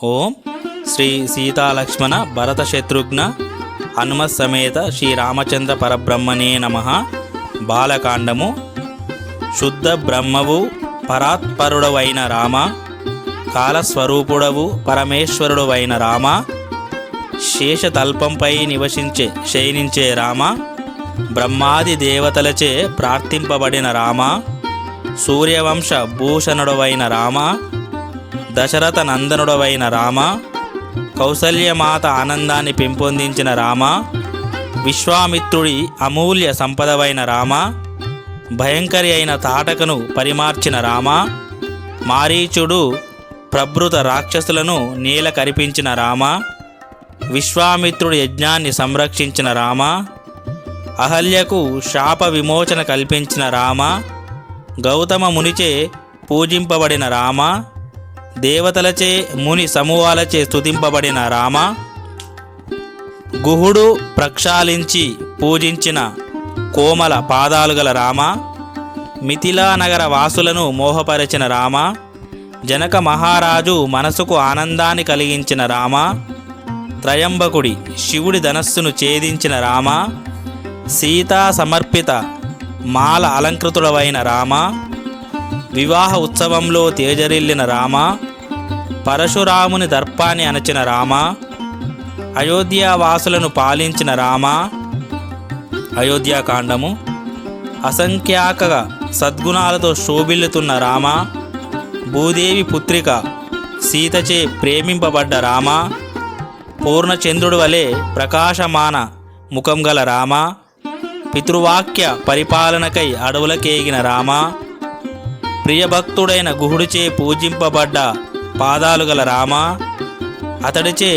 ఓం శ్రీ సీతాలక్ష్మణ భరత శత్రుఘ్న హనుమత్ సమేత శ్రీ రామచంద్ర పరబ్రహ్మణే నమ. బాలకాండము శుద్ధ బ్రహ్మవు పరాత్పరుడవైన రామ కాలస్వరూపుడవు పరమేశ్వరుడవైన రామ శేషతల్పంపై నివసించే శయనించే రామ బ్రహ్మాది దేవతలచే ప్రార్థింపబడిన రామ సూర్యవంశ భూషణుడవైన రామ దశరథ నందనుడవైన రామ కౌసల్యమాత ఆనందాన్ని పెంపొందించిన రామ విశ్వామిత్రుడి అమూల్య సంపదవైన రామ భయంకరి అయిన తాటకను పరిమార్చిన రామ మారీచుడు ప్రభృత రాక్షసులను నీల కరిపించిన రామ విశ్వామిత్రుడి యజ్ఞాన్ని సంరక్షించిన రామ అహల్యకు శాప విమోచన కల్పించిన రామ గౌతమ మునిచే పూజింపబడిన రామ దేవతలచే ముని సమూహాలచే స్తుతింపబడిన రామ గుహుడు ప్రక్షాళించి పూజించిన కోమల పాదాలు గల రామ మిథిలా నగర వాసులను మోహపరచిన రామ జనక మహారాజు మనసుకు ఆనందాన్ని కలిగించిన రామ త్రయంబకుడి శివుడి ధనస్సును ఛేదించిన రామ సీతా సమర్పిత మాల అలంకృతుడవైన రామ వివాహ ఉత్సవంలో తేజరిల్లిన రామ పరశురాముని దర్పాన్ని అణచిన రామ అయోధ్యావాసులను పాలించిన రామ అయోధ్యాకాండము అసంఖ్యాక సద్గుణాలతో శోభిల్లుతున్న రామ భూదేవి పుత్రిక సీతచే ప్రేమింపబడ్డ రామ పూర్ణచంద్రుడు వలె ప్రకాశమాన ముఖం గల రామ పితృవాక్య పరిపాలనకై అడవులకేగిన రామ ప్రియభక్తుడైన గుహుడిచే పూజింపబడ్డ పాదాలు గల రామ అతడిచే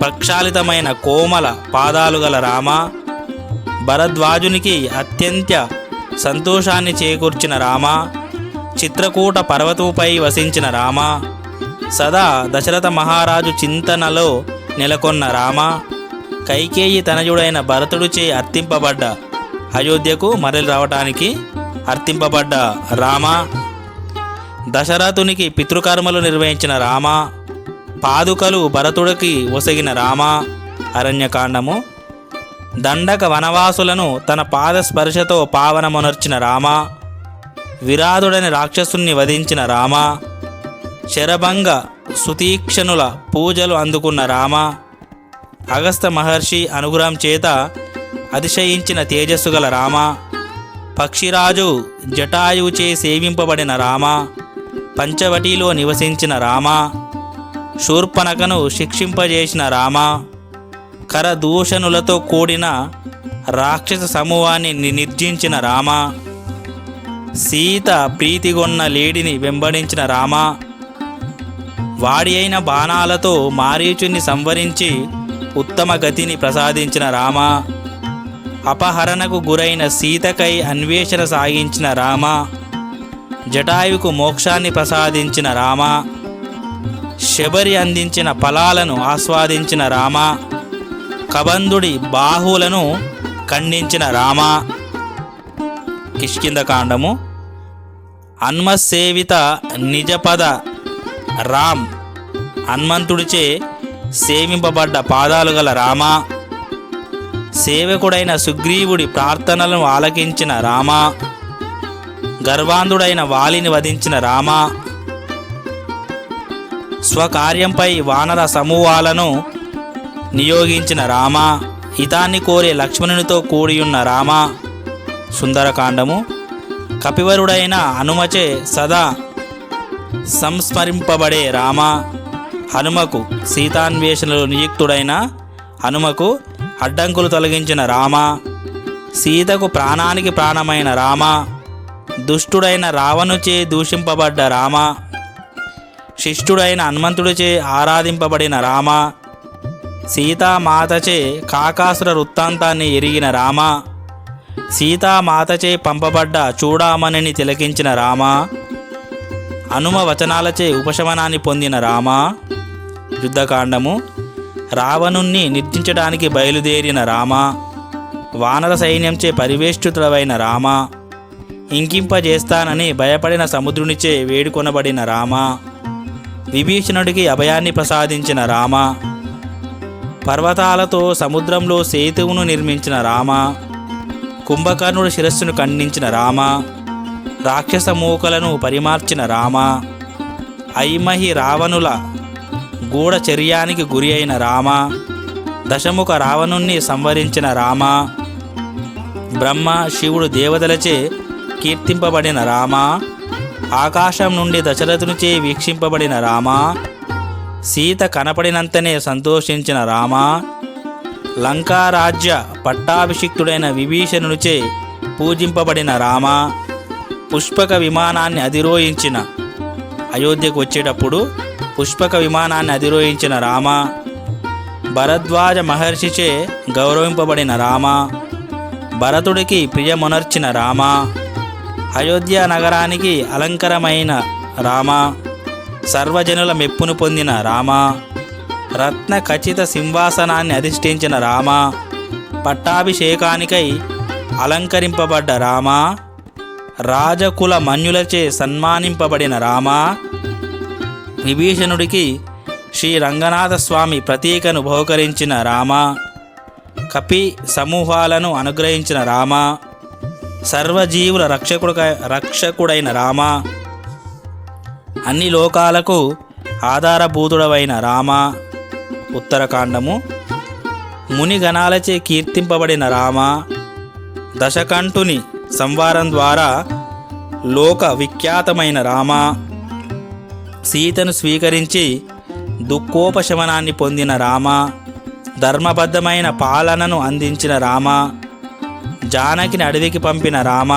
ప్రక్షాళితమైన కోమల పాదాలు గల రామ భరద్వాజునికి అత్యంత సంతోషాన్ని చేకూర్చిన రామ చిత్రకూట పర్వతముపై వసించిన రామ సదా దశరథ మహారాజు చింతనలో నెలకొన్న రామ కైకేయి తనయుడైన భరతుడిచే అర్థింపబడ్డ అయోధ్యకు మరలి రావటానికి అర్థింపబడ్డ రామ. దశరథునికి పితృకర్మలు నిర్వహించిన రామ పాదుకలు భరతుడికి ఒసగిన రామ అరణ్యకాండము దండక వనవాసులను తన పాద స్పర్శతో పావనమునర్చిన రామ విరాధుడని రాక్షసుని వధించిన రామ శరభంగ సుతీక్షణుల పూజలు అందుకున్న రామ అగస్త మహర్షి అనుగ్రహం చేత అతిశయించిన తేజస్సు గల రామ పక్షిరాజు జటాయువుచే సేవింపబడిన రామ పంచవటిలో నివసించిన రామ శూర్పణకను శిక్షింపజేసిన రామ కరదూషణులతో కూడిన రాక్షస సమూహాన్ని ని- నిర్జించిన రామ సీత ప్రీతిగొన్న లేడిని వెంబడించిన రామ వాడి అయిన బాణాలతో మారీచుని సంవరించి ఉత్తమ గతిని ప్రసాదించిన రామ అపహరణకు గురైన సీతకై అన్వేషణ సాగించిన రామ జటాయువుకు మోక్షాన్ని ప్రసాదించిన రామ శబరి అందించిన ఫలాలను ఆస్వాదించిన రామ కబంధుడి బాహువులను ఖండించిన రామ. కిష్కిందకాండము హన్మసేవిత నిజపద రామ్ హన్మంతుడిచే సేవింపబడ్డ పాదాలు గల రామ సేవకుడైన సుగ్రీవుడి ప్రార్థనలను ఆలకించిన రామ. గర్వాంధుడైన వాలిని వధించిన రామ స్వకార్యంపై వానర సమూహాలను నియోగించిన రామ హితాన్ని కోరే లక్ష్మణునితో కూడియున్న రామ సుందరకాండము కపివరుడైన హనుమచే సదా సంస్మరింపబడే రామ హనుమకు సీతాన్వేషణలో నియుక్తుడైన హనుమకు అడ్డంకులు తొలగించిన రామ సీతకు ప్రాణానికి ప్రాణమైన రామ దుష్టుడైన రావణుచే దూషింపబడ్డ రామ శిష్టుడైన హనుమంతుడిచే ఆరాధింపబడిన రామ సీతామాతచే కాకాసుర వృత్తాంతాన్ని ఎరిగిన రామ సీతామాతచే పంపబడ్డ చూడామణిని తిలకించిన రామ హనుమ వచనాలచే ఉపశమనాన్ని పొందిన రామ యుద్ధకాండము రావణుణ్ణి నిర్తించడానికి బయలుదేరిన రామ వానర సైన్యంచే పరివేష్టితుడవైన రామ ఇంకింపజేస్తానని భయపడిన సముద్రునిచే వేడుకొనబడిన రామ. విభీషణుడికి అభయాన్ని ప్రసాదించిన రామ. పర్వతాలతో సముద్రంలో సేతువును నిర్మించిన రామ. కుంభకర్ణుడి శిరస్సును ఖండించిన రామ. రాక్షస మూకలను పరిమార్చిన రామ. ఐమహి రావణుల గూఢచర్యానికి గురి అయిన రామ. దశముఖ రావణుణ్ణి సంవరించిన రామ. బ్రహ్మ శివుడు దేవతలచే కీర్తింపబడిన రామ ఆకాశం నుండి దశరథునిచే వీక్షింపబడిన రామ సీత కనపడినంతనే సంతోషించిన రామ లంకారాజ్య పట్టాభిషిక్తుడైన విభీషణునిచే పూజింపబడిన రామ పుష్పక విమానాన్ని అధిరోహించిన అయోధ్యకు వచ్చేటప్పుడు పుష్పక విమానాన్ని అధిరోహించిన రామ భరద్వాజ మహర్షిచే గౌరవింపబడిన రామ భరతుడికి ప్రియమునర్చిన రామ అయోధ్య నగరానికి అలంకరమైన రామ సర్వజనుల మెప్పును పొందిన రామ రత్న ఖచ్చిత సింహాసనాన్ని అధిష్ఠించిన రామ పట్టాభిషేకానికై అలంకరింపబడ్డ రామ రాజకుల మన్యులచే సన్మానింపబడిన రామ విభీషణుడికి శ్రీ రంగనాథస్వామి ప్రతీకను బహుకరించిన రామ కపి సమూహాలను అనుగ్రహించిన రామ సర్వజీవుల రక్షకుడు రక్షకుడైన రామ. అన్ని లోకాలకు ఆధారభూతుడవైన రామ. ఉత్తరకాండము. మునిగణాలచే కీర్తింపబడిన రామ. దశకంఠుని సంవారం ద్వారా లోక విఖ్యాతమైన రామ. సీతను స్వీకరించి దుఃఖోపశమనాన్ని పొందిన రామ. ధర్మబద్ధమైన పాలనను అందించిన రామ. జానకిని అడవికి పంపిన రామ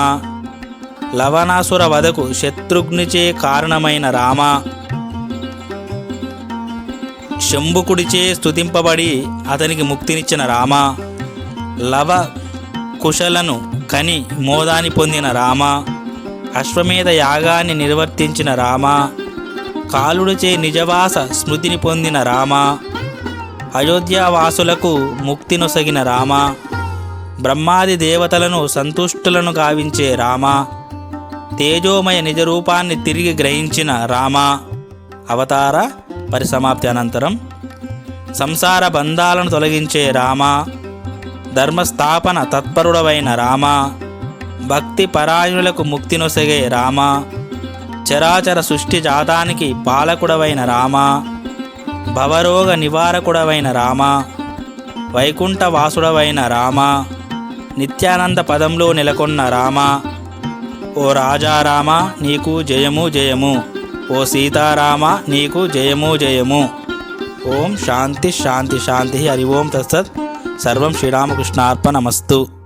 లవణాసుర వధకు శత్రుఘ్నిచే కారణమైన రామ శంభుకుడిచే స్తుతింపబడి అతనికి ముక్తినిచ్చిన రామ లవ కుశలను కని మోదాని పొందిన రామ అశ్వమేధ యాగాన్ని నిర్వర్తించిన రామ కాలుడిచే నిజవాస స్మృతిని పొందిన రామ అయోధ్యావాసులకు ముక్తినొసగిన రామ బ్రహ్మాది దేవతలను సంతుష్టులను గావించే రామ తేజోమయ నిజరూపాన్ని తిరిగి గ్రహించిన రామ. అవతార పరిసమాప్తి అనంతరం సంసార బంధాలను తొలగించే రామ ధర్మస్థాపన తత్పరుడవైన రామ భక్తి పరాయణులకు ముక్తి నొసగే రామ చరాచర సృష్టి జాతానికి పాలకుడవైన రామ భవరోగ నివారకుడవైన రామ వైకుంఠ వాసుడవైన రామ నిత్యానంద పదంలో నెలకొన్న రామ ఓ రాజారామ నీకు జయము జయము. ఓ సీతారామ నీకు జయము జయము. ఓం శాంతి శాంతి శాంతి. హరి ఓం తత్సత్. సర్వం శ్రీరామకృష్ణార్పణమస్తు.